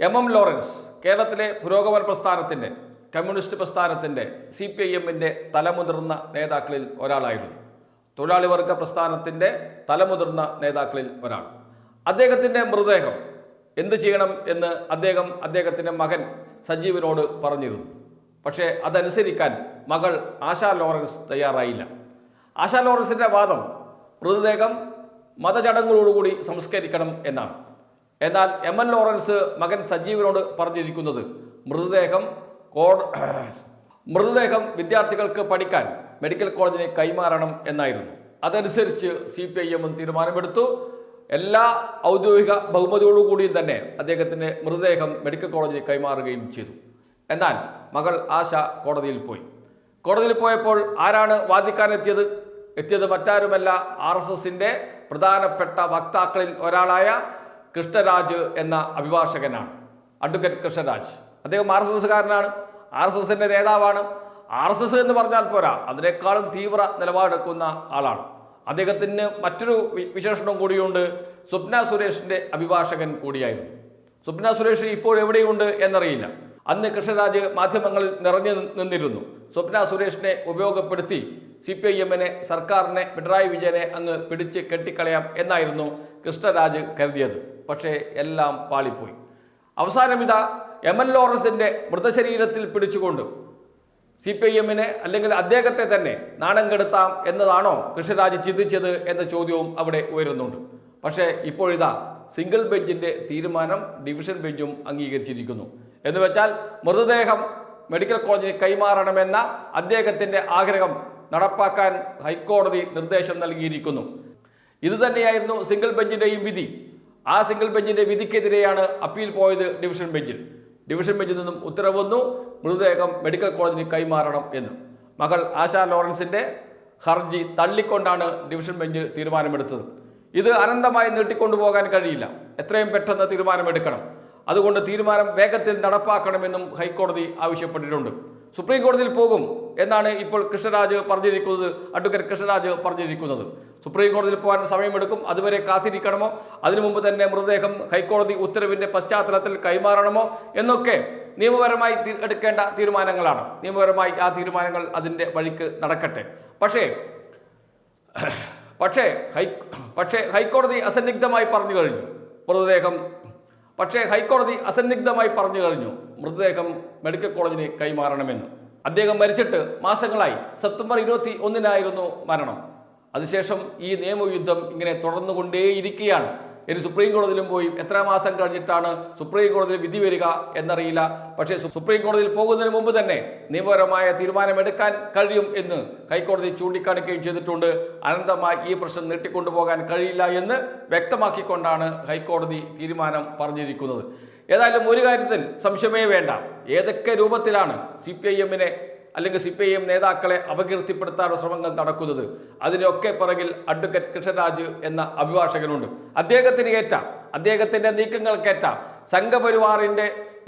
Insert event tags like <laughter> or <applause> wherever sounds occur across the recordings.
M M Lawrence കേരളത്തിലെ പുരോഗമന പ്രസ്ഥാനത്തിന്റെ കമ്മ്യൂണിസ്റ്റ് പ്രസ്ഥാനത്തിന്റെ സി പി ഐ എമ്മിന്റെ തലമുതിർന്ന നേതാക്കളിൽ ഒരാളായിരുന്നു. തൊഴിലാളി വർഗ പ്രസ്ഥാനത്തിന്റെ തലമുതിർന്ന നേതാക്കളിൽ ഒരാൾ. അദ്ദേഹത്തിന്റെ മൃതദേഹം എന്ത് ചെയ്യണം എന്ന് അദ്ദേഹം അദ്ദേഹത്തിന്റെ മകൻ സജീവിനോട് പറഞ്ഞിരുന്നു. പക്ഷേ അതനുസരിക്കാൻ മകൾ ആശാ ലോറൻസ് തയ്യാറായില്ല. ആശാ ലോറൻസിന്റെ വാദം മൃതദേഹം മതചടങ്ങുകളോടുകൂടി സംസ്കരിക്കണം എന്നാണ്. എന്നാൽ എം എൻ ലോറൻസ് മകൻ സജീവിനോട് പറഞ്ഞിരിക്കുന്നത് മൃതദേഹം കോഡ് <clears throat> മൃതദേഹം വിദ്യാർത്ഥികൾക്ക് പഠിക്കാൻ മെഡിക്കൽ കോളേജിന് കൈമാറണം എന്നായിരുന്നു. അതനുസരിച്ച് സി പി ഐ എമ്മും തീരുമാനമെടുത്തു. എല്ലാ ഔദ്യോഗിക ബഹുമതിയോടുകൂടിയും തന്നെ അദ്ദേഹത്തിന്റെ മൃതദേഹം മെഡിക്കൽ കോളേജിൽ കൈമാറുകയും ചെയ്തു. എന്നാൽ മകൾ ആശ കോടതിയിൽ പോയി. കോടതിയിൽ പോയപ്പോൾ ആരാണ് വാദിക്കാനെത്തിയത് എത്തിയത്? മറ്റാരുമല്ല ആർ എസ് എസിന്റെ പ്രധാനപ്പെട്ട വക്താക്കളിൽ ഒരാളായ കൃഷ്ണരാജ് എന്ന അഭിഭാഷകനാണ്. അഡ്വക്കേറ്റ് കൃഷ്ണരാജ്. അദ്ദേഹം ആർ എസ് എസ്സുകാരനാണ്. ആർ എസ് എസിന്റെ നേതാവാണ്. ആർ എസ് എസ് എന്ന് പറഞ്ഞാൽ പോരാ അതിനേക്കാളും തീവ്ര നിലപാടെടുക്കുന്ന ആളാണ്. അദ്ദേഹത്തിന് മറ്റൊരു വിശേഷണം കൂടിയുണ്ട്. സ്വപ്ന സുരേഷിന്റെ അഭിഭാഷകൻ കൂടിയായിരുന്നു. സ്വപ്ന സുരേഷ് ഇപ്പോൾ എവിടെയുണ്ട് എന്നറിയില്ല. അന്ന് കൃഷ്ണരാജ് മാധ്യമങ്ങളിൽ നിറഞ്ഞു നിന്നിരുന്നു. സ്വപ്ന സുരേഷിനെ ഉപയോഗപ്പെടുത്തി സി പി ഐ എമ്മിനെ സർക്കാരിനെ പിണറായി വിജയനെ അങ്ങ് പിടിച്ച് കെട്ടിക്കളയാം എന്നായിരുന്നു കൃഷ്ണരാജ് കരുതിയത്. പക്ഷേ എല്ലാം പാളിപ്പോയി. അവസാനം ഇതാ എം എൽ ലോറൻസിന്റെ മൃതശരീരത്തിൽ പിടിച്ചുകൊണ്ട് സി പി ഐ എമ്മിനെ അല്ലെങ്കിൽ അദ്ദേഹത്തെ തന്നെ നാണം കെടുത്താം എന്നതാണോ കൃഷ്ണരാജ് ചിന്തിച്ചത് എന്ന ചോദ്യവും അവിടെ ഉയരുന്നുണ്ട്. പക്ഷേ ഇപ്പോഴിതാ സിംഗിൾ ബെഞ്ചിന്റെ തീരുമാനം ഡിവിഷൻ ബെഞ്ചും അംഗീകരിച്ചിരിക്കുന്നു. എന്ന് വെച്ചാൽ മൃതദേഹം മെഡിക്കൽ കോളേജിന് കൈമാറണമെന്ന അദ്ദേഹത്തിന്റെ ആഗ്രഹം നടപ്പാക്കാൻ ഹൈക്കോടതി നിർദ്ദേശം നൽകിയിരിക്കുന്നു. ഇത് തന്നെയായിരുന്നു സിംഗിൾ ബെഞ്ചിന്റെയും വിധി. ആ സിംഗിൾ ബെഞ്ചിന്റെ വിധിക്കെതിരെയാണ് അപ്പീൽ പോയത് ഡിവിഷൻ ബെഞ്ചിൽ. ഡിവിഷൻ ബെഞ്ചിൽ നിന്നും ഉത്തരവ് വന്നു. മൃതദേഹം മെഡിക്കൽ കോളേജിന് കൈമാറണം എന്ന്. മകൾ ആശാ ലോറൻസിന്റെ ഹർജി തള്ളിക്കൊണ്ടാണ് ഡിവിഷൻ ബെഞ്ച് തീരുമാനമെടുത്തത്. ഇത് അനന്തമായി നീട്ടിക്കൊണ്ടുപോകാൻ കഴിയില്ല. എത്രയും പെട്ടെന്ന് തീരുമാനമെടുക്കണം. അതുകൊണ്ട് തീരുമാനം വേഗത്തിൽ നടപ്പാക്കണമെന്നും ഹൈക്കോടതി ആവശ്യപ്പെട്ടിട്ടുണ്ട്. സുപ്രീം കോടതിയിൽ പോകും എന്നാണ് ഇപ്പോൾ കൃഷ്ണരാജ് പറഞ്ഞിരിക്കുന്നത് അഡ്വക്കേറ്റ് കൃഷ്ണരാജ് പറഞ്ഞിരിക്കുന്നത്. സുപ്രീം കോടതിയിൽ പോകാൻ സമയമെടുക്കും. അതുവരെ കാത്തിരിക്കണമോ? അതിനു മുമ്പ് തന്നെ മൃതദേഹം ഹൈക്കോടതി ഉത്തരവിന്റെ പശ്ചാത്തലത്തിൽ കൈമാറണമോ? എന്നൊക്കെ നിയമപരമായി എടുക്കേണ്ട തീരുമാനങ്ങളാണ്. നിയമപരമായി ആ തീരുമാനങ്ങൾ അതിന്റെ വഴിക്ക് നടക്കട്ടെ. പക്ഷേ പക്ഷേ ഹൈ പക്ഷേ ഹൈക്കോടതി അസന്നിഗ്ധമായി പറഞ്ഞു കഴിഞ്ഞു. മൃതദേഹം പക്ഷേ ഹൈക്കോടതി അസന്നിഗ്ധമായി പറഞ്ഞു കഴിഞ്ഞു. മൃതദേഹം മെഡിക്കൽ കോളേജിന് കൈമാറണമെന്ന്. അദ്ദേഹം മരിച്ചിട്ട് മാസങ്ങളായി. സെപ്റ്റംബർ ഇരുപത്തി ഒന്നിനായിരുന്നു മരണം. അതിനുശേഷം ഈ നിയമയുദ്ധം ഇങ്ങനെ തുടർന്നു തുടർന്നുകൊണ്ടേയിരിക്കുകയാണ്. ഇനി സുപ്രീം കോടതിയിലും പോയി എത്ര മാസം കഴിഞ്ഞിട്ടാണ് സുപ്രീം കോടതിയിൽ വിധി വരിക എന്നറിയില്ല. പക്ഷേ സുപ്രീം കോടതിയിൽ പോകുന്നതിന് മുമ്പ് തന്നെ നിയമപരമായ തീരുമാനമെടുക്കാൻ കഴിയും എന്ന് ഹൈക്കോടതി ചൂണ്ടിക്കാണിക്കുകയും ചെയ്തിട്ടുണ്ട്. അനന്തമായി ഈ പ്രശ്നം നീട്ടിക്കൊണ്ടുപോകാൻ കഴിയില്ല എന്ന് വ്യക്തമാക്കിക്കൊണ്ടാണ് ഹൈക്കോടതി തീരുമാനം പറഞ്ഞിരിക്കുന്നത്. ഏതായാലും ഒരു കാര്യത്തിൽ സംശയമേ വേണ്ട. ഏതൊക്കെ രൂപത്തിലാണ് സി പി ഐ എമ്മിനെ അല്ലെങ്കിൽ സി പി ഐ എം നേതാക്കളെ അപകീർത്തിപ്പെടുത്താനുള്ള ശ്രമങ്ങൾ നടക്കുന്നത്. അതിനൊക്കെ പിറകിൽ അഡ്വക്കേറ്റ് കൃഷ്ണരാജ് എന്ന അഭിഭാഷകനുണ്ട്. അദ്ദേഹത്തിന് ഏറ്റ അദ്ദേഹത്തിന്റെ നീക്കങ്ങൾക്കേറ്റ സംഘപരിവാറിന്റെ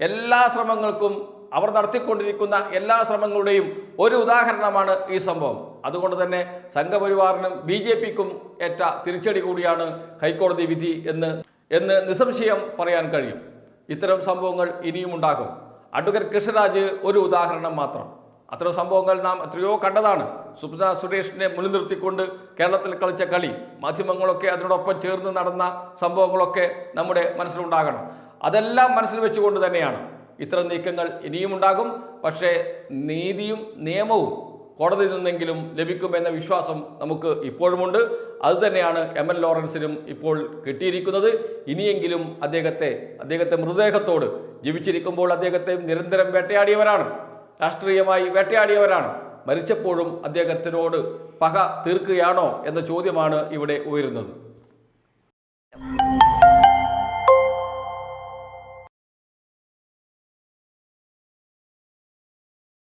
എല്ലാ ശ്രമങ്ങൾക്കും അവർ നടത്തിക്കൊണ്ടിരിക്കുന്ന എല്ലാ ശ്രമങ്ങളുടെയും ഒരു ഉദാഹരണമാണ് ഈ സംഭവം. അതുകൊണ്ട് തന്നെ സംഘപരിവാറിനും ബി ജെ പിക്കും ഏറ്റ തിരിച്ചടി കൂടിയാണ് ഹൈക്കോടതി വിധി എന്ന് എന്ന് നിസ്സംശയം പറയാൻ കഴിയും. ഇത്തരം സംഭവങ്ങൾ ഇനിയും ഉണ്ടാകും അഡ്വക്കേറ്റ് കൃഷ്ണരാജ് ഒരു ഉദാഹരണം മാത്രം. അത്തരം സംഭവങ്ങൾ നാം എത്രയോ കണ്ടതാണ്. സുപ്ന സുരേഷിനെ മുൻനിർത്തിക്കൊണ്ട് നിർത്തിക്കൊണ്ട് കേരളത്തിൽ കളിച്ച കളി മാധ്യമങ്ങളൊക്കെ അതിനോടൊപ്പം ചേർന്ന് നടന്ന സംഭവങ്ങളൊക്കെ നമ്മുടെ മനസ്സിലുണ്ടാകണം. അതെല്ലാം മനസ്സിൽ വെച്ചുകൊണ്ട് തന്നെയാണ്. ഇത്തരം നീക്കങ്ങൾ ഇനിയും ഉണ്ടാകും. പക്ഷേ നീതിയും നിയമവും കോടതിയിൽ നിന്നെങ്കിലും ലഭിക്കുമെന്ന വിശ്വാസം നമുക്ക് ഇപ്പോഴുമുണ്ട്. അതുതന്നെയാണ് എം എൻ ലോറൻസിനും ഇപ്പോൾ കിട്ടിയിരിക്കുന്നത്. ഇനിയെങ്കിലും അദ്ദേഹത്തെ അദ്ദേഹത്തെ മൃതദേഹത്തോട് ജീവിച്ചിരിക്കുമ്പോൾ അദ്ദേഹത്തെ നിരന്തരം വേട്ടയാടിയവരാണ്. രാഷ്ട്രീയമായി വേട്ടയാടിയവരാണ്. മരിച്ചപ്പോഴും അദ്ദേഹത്തിനോട് പക തീർക്കുകയാണോ എന്ന ചോദ്യമാണ് ഇവിടെ ഉയരുന്നത്.